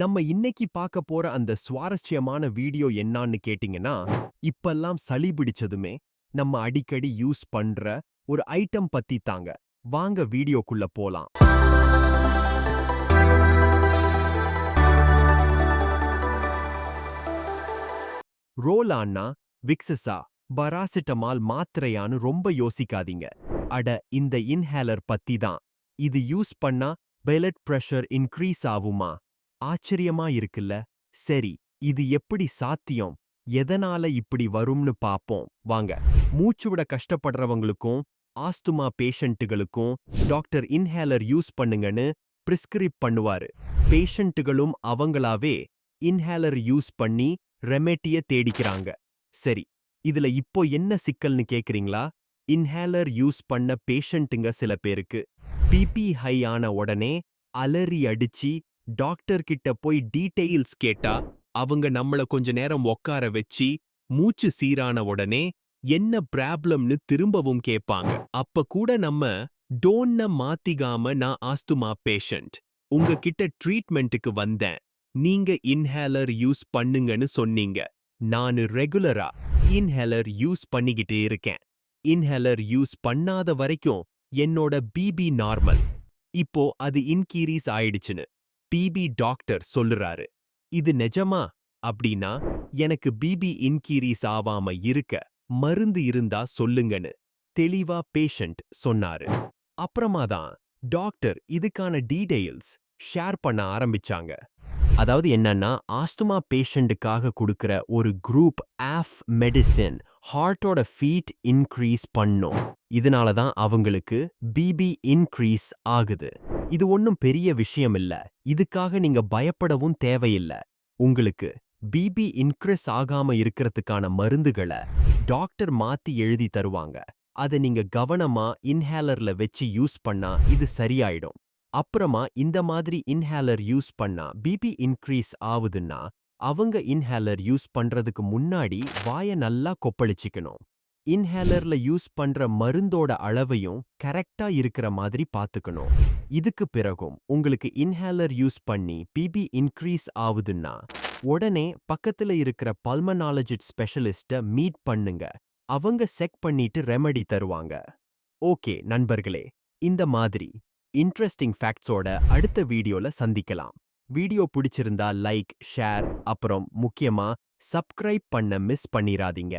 நம்ம இன்னைக்கு பார்க்க போற அந்த சுவாரஸ்யமான வீடியோ என்னான்னு கேட்டிங்கன்னா இப்பெல்லாம் சளி பிடிச்சதுமே நம்ம அடிக்கடி யூஸ் பண்ற ஒரு ஐட்டம் பத்தி தாங்க. வாங்க வீடியோக்குள்ள போலாம். ரோலான்னா விக்ஸஸா பராசிட்டமால் மாத்திரையான்னு ரொம்ப யோசிக்காதீங்க. அட இந்த இன்ஹேலர் பத்தி தான். இது யூஸ் பண்ணா பெலட் பிரஷர் இன்க்ரீஸ் ஆகுமா? ஆச்சரியமா இருக்குல்ல? சரி இது எப்படி சாத்தியம்? எதனால இப்படி வரும்னு பாப்போம். வாங்க. மூச்சு விட கஷ்டப்படுறவங்களுக்கும் ஆஸ்துமா பேஷண்ட்டுகளுக்கும் டாக்டர் இன்ஹேலர் யூஸ் பண்ணுங்கன்னு பிரிஸ்கிரிப் பண்ணுவாரு. பேஷண்ட்டுகளும் அவங்களாவே இன்ஹேலர் யூஸ் பண்ணி ரெமெட்டிய தேடிக்கிறாங்க. சரி இதுல இப்போ என்ன சிக்கல்னு கேக்குறீங்களா? இன்ஹேலர் யூஸ் பண்ண பேஷண்ட்டுங்க சில பேருக்கு. பிபி ஹை ஆன உடனே அலறி அடிச்சு டாக்டர் கிட்ட போய் டீட்டெயில்ஸ் கேட்டா அவங்க நம்மள கொஞ்ச நேரம் உட்கார வச்சு மூச்சு சீரான உடனே என்ன ப்ராப்ளம்னு திரும்பவும் கேட்பாங்க அப்ப கூட நம்ம டோன்ன மாத்திகாம நான் ஆஸ்துமா பேஷண்ட். உங்ககிட்ட ட்ரீட்மெண்ட்டுக்கு வந்தேன். நீங்க இன்ஹேலர் யூஸ் பண்ணுங்கன்னு சொன்னீங்க. நான் ரெகுலரா இன்ஹேலர் யூஸ் பண்ணிக்கிட்டே இருக்கேன். இன்ஹேலர் யூஸ் பண்ணாத வரைக்கும் என்னோட பிபி நார்மல். இப்போ அது இன்கீரீஸ் ஆயிடுச்சுன்னு. பிபி டாக்டர் சொல்லுறாரு. இது நிஜமா? அப்படின்னா எனக்கு பிபி இன்கீரீஸ் ஆவாம இருக்க மருந்து இருந்தா சொல்லுங்கன்னு தெளிவா பேஷண்ட் சொன்னாரு. அப்புறமா தான் டாக்டர் இதுக்கான டீடைல்ஸ் ஷேர் பண்ண ஆரம்பிச்சாங்க. அதாவது என்னன்னா ஆஸ்துமா பேஷண்ட்டுக்காக கொடுக்குற ஒரு குரூப் ஆஃப் மெடிசின் ஹார்ட்டோட ஃபீட் இன்க்ரீஸ் பண்ணும். இதனால தான் அவங்களுக்கு பிபி இன்க்ரீஸ் ஆகுது. இது ஒன்றும் பெரிய விஷயம் இல்ல இதுக்காக நீங்க பயப்படவும் தேவையில்ல. உங்களுக்கு பிபி இன்க்ரீஸ் ஆகாம இருக்கிறதுக்கான மருந்துகளை டாக்டர் மாத்தி எழுதி தருவாங்க. அதை நீங்க கவனமா இன்ஹேலர்ல வச்சு யூஸ் பண்ணா இது சரியாயிடும். அப்புறமா இந்த மாதிரி இன்ஹேலர் யூஸ் பண்ணா பிபி இன்க்ரீஸ் ஆகுதுன்னா அவங்க இன்ஹேலர் யூஸ் பண்றதுக்கு முன்னாடி வாய நல்லா கொப்பளிச்சிக்கணும். இன்ஹேலர்ல யூஸ் பண்ற மருந்தோட அளவையும் கரெக்டா இருக்கிற மாதிரி பாத்துக்கணும் இதுக்கு பிறகும் உங்களுக்கு இன்ஹேலர் யூஸ் பண்ணி பிபி இன்க்ரீஸ் ஆகுதுன்னா உடனே பக்கத்துல இருக்கிற பல்மனாலஜிட் ஸ்பெஷலிஸ்ட மீட் பண்ணுங்க. அவங்க செக் பண்ணிட்டு ரெமடி தருவாங்க. ஓகே நண்பர்களே இந்த மாதிரி இன்ட்ரெஸ்டிங் ஃபேக்ட்ஸோட அடுத்த வீடியோல சந்திக்கலாம். வீடியோ பிடிச்சிருந்தா லைக் ஷேர் அப்புறம் முக்கியமா சப்ஸ்கிரைப் பண்ண மிஸ் பண்ணிராதீங்க.